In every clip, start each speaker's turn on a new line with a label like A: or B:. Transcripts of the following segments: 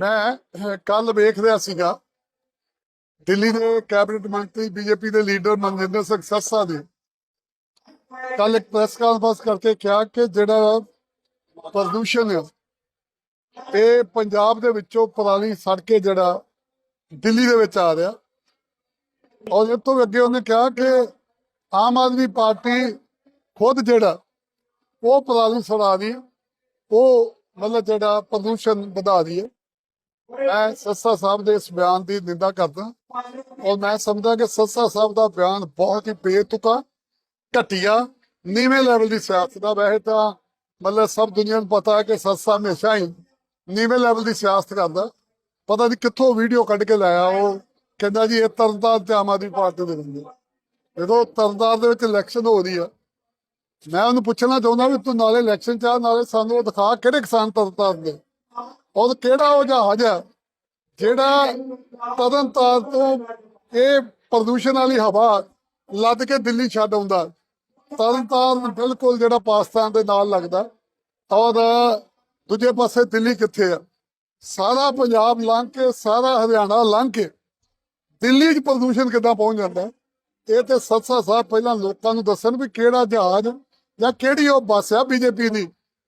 A: ਮੈਂ ਕੱਲ ਵੇਖ ਰਿਹਾ ਸੀਗਾ, ਦਿੱਲੀ ਦੇ ਕੈਬਨਿਟ ਮੰਤਰੀ ਬੀਜੇਪੀ ਦੇ ਲੀਡਰ ਮਨਜਿੰਦਰ ਸਿੰਘ ਸਰਸਾ ਨੇ ਕੱਲ ਇੱਕ ਪ੍ਰੈਸ ਕਾਨਫਰੰਸ ਕਰਕੇ ਕਿਹਾ ਕਿ ਜਿਹੜਾ ਪ੍ਰਦੂਸ਼ਣ ਹੈ ਇਹ ਪੰਜਾਬ ਦੇ ਵਿੱਚੋਂ ਪੁਰਾਣੀ ਸੜ ਕੇ ਜਿਹੜਾ ਦਿੱਲੀ ਦੇ ਵਿੱਚ ਆ ਰਿਹਾ। ਔਰ ਇਹ ਤੋਂ ਅੱਗੇ ਉਹਨੇ ਕਿਹਾ ਕਿ ਆਮ ਆਦਮੀ ਪਾਰਟੀ ਖੁਦ ਜਿਹੜਾ ਉਹ ਪੁਰਾਣੀ ਸੜਾ ਰਹੀ ਉਹ ਮਤਲਬ ਜਿਹੜਾ ਪ੍ਰਦੂਸ਼ਣ ਵਧਾ ਰਹੀ ਹੈ। ਮੈਂ ਸੱਸਾ ਸਾਹਿਬ ਦੇ ਇਸ ਬਿਆਨ ਦੀ ਨਿੰਦਾ ਕਰਦਾ। ਔਰ ਮੈਂ ਸਮਝਦਾ ਕਿ ਸੱਸਾ ਸਾਹਿਬ ਦਾ ਬਿਆਨ ਬਹੁਤ ਹੀ ਬੇਤੁਕਾ ਘਟੀਆ, ਨੀਵੇਂ ਲੈਵਲ ਦੀ ਸਿਆਸਤ ਦਾ। ਵੈਸੇ ਤਾਂ ਮਤਲਬ ਸਭ ਦੁਨੀਆ ਨੂੰ ਪਤਾ ਹੈ ਕਿ ਸੱਸਾ ਹਮੇਸ਼ਾ ਹੀ ਨੀਵੇਂ ਲੈਵਲ ਦੀ ਸਿਆਸਤ ਕਰਦਾ। ਪਤਾ ਨਹੀਂ ਕਿੱਥੋਂ ਵੀਡੀਓ ਕੱਢ ਕੇ ਲਾਇਆ ਉਹ। ਕਹਿੰਦਾ ਜੀ, ਇਹ ਤਰਨਤਾਰਨ ਤੇ ਆਮ ਆਦਮੀ ਪਾਰਟੀ ਦੇ ਬੰਦੇ ਜਦੋਂ ਤਰਨਤਾਰਨ ਦੇ ਵਿੱਚ ਇਲੈਕਸ਼ਨ ਹੋ ਰਹੀ ਆ, ਮੈਂ ਉਹਨੂੰ ਪੁੱਛਣਾ ਚਾਹੁੰਦਾ ਵੀ ਤੂੰ ਨਾਲੇ ਇਲੈਕਸ਼ਨ ਚਾਹ ਨਾਲੇ ਸਾਨੂੰ ਉਹ ਦਿਖਾ ਕਿਹੜੇ ਕਿਸਾਨ ਤਰਨਤਾਰਨ ਦੇ? ਉਹ ਕਿਹੜਾ ਉਹ ਜਹਾਜ਼ ਹੈ ਜਿਹੜਾ ਤਰਨਤਾਰਨ ਤੋਂ ਇਹ ਪ੍ਰਦੂਸ਼ਣ ਵਾਲੀ ਹਵਾ ਲੱਦ ਕੇ ਦਿੱਲੀ ਛੱਡ ਆਉਂਦਾ ਤਰਨਤਾਰਨ ਬਿਲਕੁਲ ਜਿਹੜਾ ਪਾਕਿਸਤਾਨ ਦੇ ਨਾਲ ਲੱਗਦਾ ਔਰ ਦੂਜੇ ਪਾਸੇ ਦਿੱਲੀ ਕਿੱਥੇ ਆ ਸਾਰਾ ਪੰਜਾਬ ਲੰਘ ਕੇ, ਸਾਰਾ ਹਰਿਆਣਾ ਲੰਘ ਕੇ ਦਿੱਲੀ 'ਚ ਪ੍ਰਦੂਸ਼ਣ ਕਿੱਦਾਂ ਪਹੁੰਚ ਜਾਂਦਾ ਇਹ ਤੇ ਸਤਸਾ ਸਾਹਿਬ ਪਹਿਲਾਂ ਲੋਕਾਂ ਨੂੰ ਦੱਸਣ ਵੀ ਕਿਹੜਾ ਜਹਾਜ਼ ਜਾਂ ਕਿਹੜੀ ਉਹ ਬੱਸ ਆ ਬੀਜੇਪੀ ਦੀ,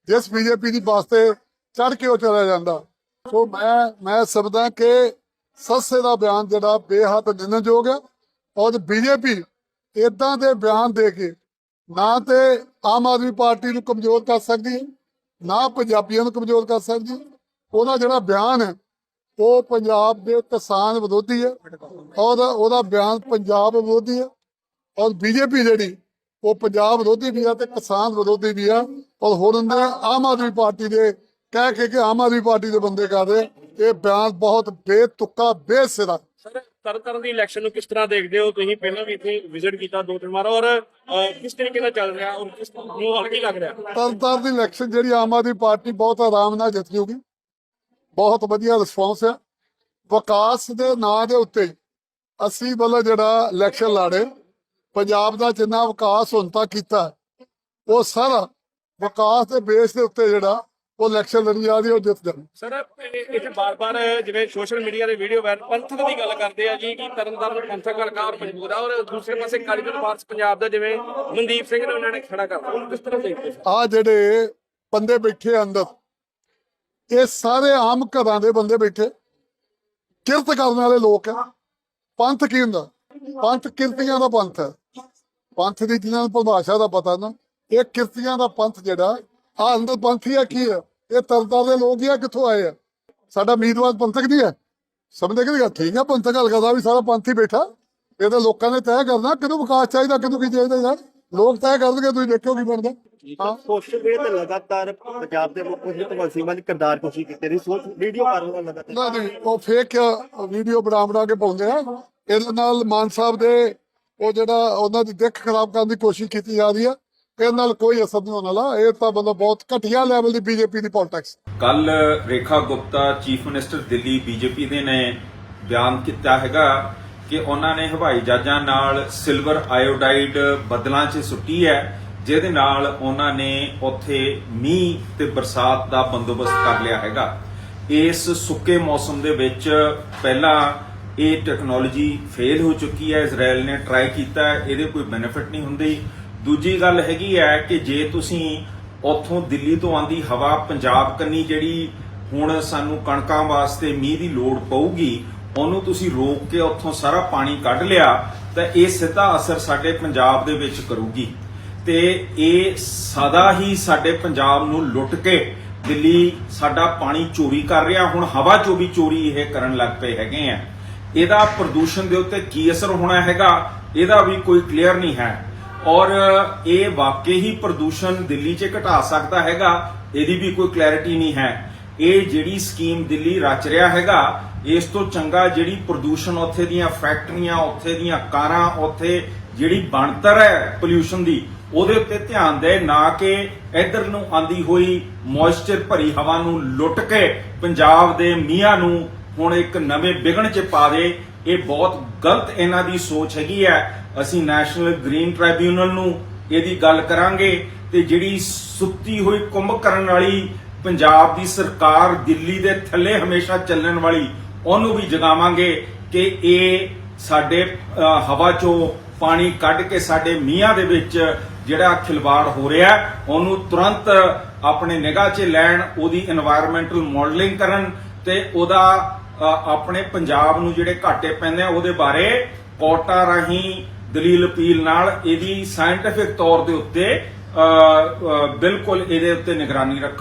A: ਜਿਸ ਬੀਜੇਪੀ ਦੀ ਬੱਸ ਤੇ ਚੜ ਕੇ ਉਹ ਚਲਾ ਜਾਂਦਾ। ਸੋ ਮੈਂ ਮੈਂ ਸਮਝਦਾ ਕਿ ਸੱਸੇ ਦਾ ਬਿਆਨ ਜਿਹੜਾ ਬੇਹੱਦ ਨਿੰਦਣਯੋਗ ਹੈ ਔਰ ਬੀਜੇਪੀ ਇਦਾਂ ਦੇ ਬਿਆਨ ਦੇ ਕੇ ਨਾ ਤੇ ਆਮ ਆਦਮੀ ਪਾਰਟੀ ਨੂੰ ਕਮਜ਼ੋਰ ਕਰ ਸਕਦੀ ਹੈ ਨਾ ਪੰਜਾਬੀਆਂ ਨੂੰ ਕਮਜ਼ੋਰ ਕਰ ਸਕਦੀ। ਉਹਦਾ ਜਿਹੜਾ ਬਿਆਨ ਹੈ, ਉਹ ਪੰਜਾਬ ਦੇ ਕਿਸਾਨ ਵਿਰੋਧੀ ਹੈ ਔਰ ਉਹਦਾ ਬਿਆਨ ਪੰਜਾਬ ਵਿਰੋਧੀ ਹੈ ਔਰ ਬੀਜੇਪੀ ਜਿਹੜੀ, ਉਹ ਪੰਜਾਬ ਵਿਰੋਧੀ ਵੀ ਆ ਤੇ ਕਿਸਾਨ ਵਿਰੋਧੀ ਵੀ ਆ ਔਰ ਹੁਣ ਉਹਨੇ ਆਮ ਆਦਮੀ ਪਾਰਟੀ ਦੇ ਕਹਿ ਕੇ ਕਿ ਆਮ ਆਦਮੀ ਪਾਰਟੀ ਦੇ ਬੰਦੇ ਕਰ ਰਹੇ ਇਹ ਬਿਆਨ ਬਹੁਤ ਬੇਤੁਕਾ ਬੇਸਿਰਾ।
B: ਸਰ ਦੀ ਇਲੈਕਸ਼ਨ ਨੂੰ ਕਿਸ ਤਰ੍ਹਾਂ ਦੇਖਦੇ ਹੋ ਤੁਸੀਂ? ਪਹਿਲਾਂ ਵੀ ਇੱਥੇ ਵਿਜ਼ਿਟ ਕੀਤਾ ਦੋ ਤਿੰਨ ਵਾਰ ਔਰ ਕਿਸ ਤਰੀਕੇ ਨਾਲ ਚੱਲ ਰਿਹਾ ਔਰ ਕਿਸ ਨੂੰ ਹਲਕੀ ਲੱਗ ਰਿਹਾ?
A: ਤਰਨਤਾਰਨ ਦੀ ਇਲੈਕਸ਼ਨ ਜਿਹੜੀ ਆਮ ਆਦਮੀ ਪਾਰਟੀ ਬਹੁਤ ਆਰਾਮ ਨਾਲ ਜਿੱਤ ਜੂਗੀ। ਬਹੁਤ ਵਧੀਆ ਰਿਸਪੌਂਸ ਹੈ ਵਿਕਾਸ ਦੇ ਨਾਂ ਦੇ ਉੱਤੇ ਅਸੀਂ ਵੱਲੋਂ ਜਿਹੜਾ ਇਲੈਕਸ਼ਨ ਲਾੜੇ ਪੰਜਾਬ ਦਾ ਜਿੰਨਾ ਵਿਕਾਸ ਹੁਣ ਤੱਕ ਕੀਤਾ ਉਹ ਸਾਰਾ ਵਿਕਾਸ ਦੇ ਬੇਸ ਦੇ ਉੱਤੇ ਜਿਹੜਾ ਉਹ ਇਲੈਕਸ਼ਨ ਲੜੀ ਜਾ ਰਹੀ ਹੈ ਉਹ ਜਿੱਤ ਜਾਣੀ।
B: ਸਰ ਇਹ- ਇੱਥੇ ਬਾਰ-ਬਾਰ ਜਿਵੇਂ ਸੋਸ਼ਲ ਮੀਡੀਆ ਦੇ ਵੀਡੀਓ ਵਾਇਰਲ ਪੰਥਕ ਦੀ ਗੱਲ ਕਰਦੇ ਆ ਜੀ ਕਿ ਤਰਨਤਾਰਨ ਪੰਥਕ ਹਲਕਾ ਮਜਬੂਰ ਆ ਔਰ ਦੂਸਰੇ ਪਾਸੇ ਕਾਲੀਦਲ ਵਾਰਸ ਪੰਜਾਬ ਦਾ ਜਿਵੇਂ ਮਨਦੀਪ ਸਿੰਘ ਨੇ ਉਹਨਾਂ ਨੇ ਖੜਾ ਕਰਤਾ ਉਹਨੂੰ ਕਿਸ ਤਰ੍ਹਾਂ ਦੇਖਦੇ ਹੋ
A: ਆ ਜਿਹੜੇ ਬੰਦੇ ਬੈਠੇ ਆ ਅੰਦਰ ਇਹ ਸਾਰੇ ਆਮ ਘਰਾਂ ਦੇ ਬੰਦੇ ਬੈਠੇ। ਕਿਰਤ ਕਰਨ ਵਾਲੇ ਲੋਕ ਆ। ਪੰਥ ਕੀ ਹੁੰਦਾ? ਪੰਥ ਕਿਰਤੀਆਂ ਦਾ ਪੰਥ ਹੈ ਪੰਥ ਦੀ ਜਿਹਨਾਂ ਨੂੰ ਪਰਿਭਾਸ਼ਾ ਦਾ ਪਤਾ ਨਾ ਇਹ ਕਿਰਤੀਆਂ ਦਾ ਪੰਥ ਜਿਹੜਾ ਆ ਅੰਦਰ ਪੰਥੀ ਆ ਕੀ ਹੈ ਇਹ ਤਰਤਾਰ ਦੇ ਲੋਕ ਹੀ ਆ ਕਿੱਥੋਂ ਆਏ ਆ? ਸਾਡਾ ਉਮੀਦਵਾਰ ਪੰਥਕ ਨਹੀਂ ਹੈ। ਸਮਝਦੇ ਕਿ ਠੀਕ ਆ ਪੰਥਕ ਹਲਕਾ ਦਾ ਵੀ ਸਾਰਾ ਪੰਥੀ ਬੈਠਾ। ਇਹ ਤਾਂ ਲੋਕਾਂ ਨੇ ਤੈਅ ਕਰਨਾ ਕਿਹਨੂੰ ਵਿਕਾਸ ਚਾਹੀਦਾ ਕਿਹਨੂੰ ਕੀ ਚਾਹੀਦਾ ਯਾਰ? ਲੋਕ ਤੈਅ ਕਰਨਗੇ ਤੁਸੀਂ ਦੇਖਿਓ ਕੀ ਬਣਦਾ। ਹਾਂ।
C: ਸੋਸ਼ਲ ਮੀਡੀਆ ਤੇ ਲਗਾਤਾਰ ਪੰਜਾਬ ਦੇ ਮੁੱਖ ਮੰਤਰੀ ਭਗਵੰਤ ਸਿੰਘ ਮਾਨ ਦੀ ਕਿਰਦਾਰ ਕੋਸ਼ਿਸ਼ ਕੀਤੀ ਰਹੀ ਸੋਚ ਵੀਡੀਓ ਕਰ ਰਿਹਾ ਲਗਾਤਾਰ।
A: ਨਹੀਂ ਉਹ ਫੇਕ ਵੀਡੀਓ ਬਣਾ ਬਣਾ ਕੇ ਪਾਉਂਦੇ ਆ। ਇਹਦੇ ਨਾਲ ਮਾਨ ਸਾਹਿਬ ਦੇ ਉਹ ਜਿਹੜਾ ਉਹਨਾਂ ਦੀ ਦਿੱਖ ਖਰਾਬ ਕਰਨ ਦੀ ਕੋਸ਼ਿਸ਼ ਕੀਤੀ ਜਾ ਰਹੀ ਆ। ਇਹਦੇ ਨਾਲ ਕੋਈ ਅਸਰ ਨਹੀਂ ਹੋਣ ਵਾਲਾ। ਇਹ ਤਾਂ ਮਤਲਬ ਬਹੁਤ ਘਟੀਆ ਲੈਵਲ ਦੀ ਬੀਜੇਪੀ ਦੀ ਪੋਲਿਟਿਕਸ
D: ਕੱਲ Rekha Gupta chief minister Delhi BJP ਦੇ ਨੇ ਬਿਆਨ ਕੀਤਾ ਹੈਗਾ ਕਿ ਉਹਨਾਂ ਨੇ ਹਵਾਈ ਜਹਾਜ਼ਾਂ ਨਾਲ ਸਿਲਵਰ ਆਇਓਡਾਈਡ ਬਦਲਾਂ 'ਚ ਸੁੱਟੀ ਹੈ, ਜਿਹਦੇ ਨਾਲ ਉਹਨਾਂ ਨੇ ਉੱਥੇ ਮੀਂਹ ਤੇ ਬਰਸਾਤ ਦਾ ਬੰਦੋਬਸਤ ਕਰ ਲਿਆ ਹੈਗਾ। ਇਸ ਸੁੱਕੇ ਮੌਸਮ ਦੇ ਵਿੱਚ ਪਹਿਲਾਂ ਇਹ ਟੈਕਨੋਲੋਜੀ ਫੇਲ ਹੋ ਚੁੱਕੀ ਹੈ ਇਜ਼ਰਾਈਲ ਨੇ ਟਰਾਈ ਕੀਤਾ, ਇਹਦੇ ਕੋਈ ਬੈਨੀਫਿਟ ਨਹੀਂ ਹੁੰਦੀ। ਦੂਜੀ ਗੱਲ ਹੈਗੀ ਹੈ ਕਿ ਜੇ ਤੁਸੀਂ ਉੱਥੋਂ ਦਿੱਲੀ ਤੋਂ ਆਂਦੀ ਹਵਾ ਪੰਜਾਬ ਕੰਨੀ ਜਿਹੜੀ ਹੁਣ ਸਾਨੂੰ ਕਣਕਾਂ ਵਾਸਤੇ ਮੀਂਹ ਦੀ ਲੋੜ ਪਊਗੀ, ਉਹਨੂੰ ਤੁਸੀਂ ਰੋਕ ਕੇ ਉੱਥੋਂ ਸਾਰਾ ਪਾਣੀ ਕੱਢ ਲਿਆ, ਤਾਂ ਇਹ ਸਿੱਧਾ ਅਸਰ ਸਾਡੇ ਪੰਜਾਬ ਦੇ ਵਿੱਚ ਕਰੂਗੀ। ਤੇ ਇਹ ਸਦਾ ਹੀ ਸਾਡੇ ਪੰਜਾਬ ਨੂੰ ਲੁੱਟ ਕੇ ਦਿੱਲੀ ਸਾਡਾ ਪਾਣੀ ਚੋਰੀ ਕਰ ਰਿਹਾ, ਹੁਣ ਹਵਾ ਚੋਂ ਵੀ ਚੋਰੀ ਇਹ ਕਰਨ ਲੱਗ ਪਏ ਹੈਗੇ ਆ। ਇਹਦਾ ਪ੍ਰਦੂਸ਼ਣ ਦੇ ਉੱਤੇ ਕੀ ਅਸਰ ਹੋਣਾ ਹੈਗਾ, ਇਹਦਾ ਵੀ ਕੋਈ ਕਲੀਅਰ ਨਹੀਂ ਹੈ। ਔਰ ਇਹ ਵਾਕਈ ਹੀ ਪ੍ਰਦੂਸ਼ਣ ਦਿੱਲੀ 'ਚ ਘਟਾ ਸਕਦਾ ਹੈਗਾ, ਇਹਦੀ ਵੀ ਕੋਈ ਕਲੈਰਿਟੀ ਨਹੀਂ ਹੈ। ਇਹ ਜਿਹੜੀ ਸਕੀਮ ਦਿੱਲੀ ਰਚ ਰਿਹਾ ਹੈਗਾ, ਇਸ ਤੋਂ ਚੰਗਾ ਜਿਹੜੀ ਪ੍ਰਦੂਸ਼ਣ ਉੱਥੇ ਦੀਆਂ ਫੈਕਟਰੀਆਂ ਉੱਥੇ ਦੀਆਂ ਕਾਰਾਂ, ਉੱਥੇ ਜਿਹੜੀ ਬਣਤਰ ਹੈ ਪੋਲਿਊਸ਼ਨ ਦੀ, ਉਹਦੇ ਉੱਤੇ ਧਿਆਨ ਦੇ, ਨਾ ਕਿ ਇਧਰ ਨੂੰ ਆਂਦੀ ਹੋਈ ਮੋਇਸਚਰ ਭਰੀ ਹਵਾ ਨੂੰ ਲੁੱਟ ਕੇ ਪੰਜਾਬ ਦੇ ਮੀਆਂ ਨੂੰ ਹੁਣ ਇੱਕ ਨਵੇਂ ਵਿਗਣ 'ਚ ਪਾ ਦੇ ਇਹ ਬਹੁਤ ਗਲਤ ਇਹਨਾਂ ਦੀ ਸੋਚ ਹੈਗੀ ਹੈ। ਅਸੀਂ ਨੈਸ਼ਨਲ ਗ੍ਰੀਨ ਟ੍ਰਿਬਿਊਨਲ ਨੂੰ ਇਹਦੀ ਗੱਲ ਕਰਾਂਗੇ ਤੇ ਜਿਹੜੀ ਸੁੱਤੀ ਹੋਈ ਕੁੰਭ ਕਰਨ ਵਾਲੀ ਪੰਜਾਬ ਦੀ ਸਰਕਾਰ ਦਿੱਲੀ ਦੇ ਥੱਲੇ ਹਮੇਸ਼ਾ ਚੱਲਣ ਵਾਲੀ, ਉਹਨੂੰ ਵੀ ਜਗਾਵਾਂਗੇ ਕਿ ਇਹ ਸਾਡੇ ਹਵਾ ਚੋਂ ਪਾਣੀ ਕੱਢ ਕੇ ਸਾਡੇ ਮੀਆਂ ਦੇ ਵਿੱਚ ਜਿਹੜਾ ਖਿਲਵਾੜ ਹੋ ਰਿਹਾ, ਉਹਨੂੰ ਤੁਰੰਤ ਆਪਣੇ ਨਿਗਾਹ 'ਚ ਲੈਣ, ਉਹਦੀ এনवायरमेंटਲ ਮਾਡਲਿੰਗ ਕਰਨ ਤੇ ਉਹਦਾ ਆਪਣੇ ਪੰਜਾਬ ਨੂੰ ਜਿਹੜੇ ਘਾਟੇ ਪੈਂਦੇ ਆ, ਉਹਦੇ ਬਾਰੇ ਕੋਟਾ ਰਾਹੀਂ ਦਲੀਲ ਅਪੀਲ ਨਾਲ ਇਹਦੀ ਸਾਇੰਟਿਫਿਕ ਤੌਰ ਦੇ ਉੱਤੇ ਬਿਲਕੁਲ ਇਹਦੇ ਉੱਤੇ ਨਿਗਰਾਨੀ ਰੱਖਣ।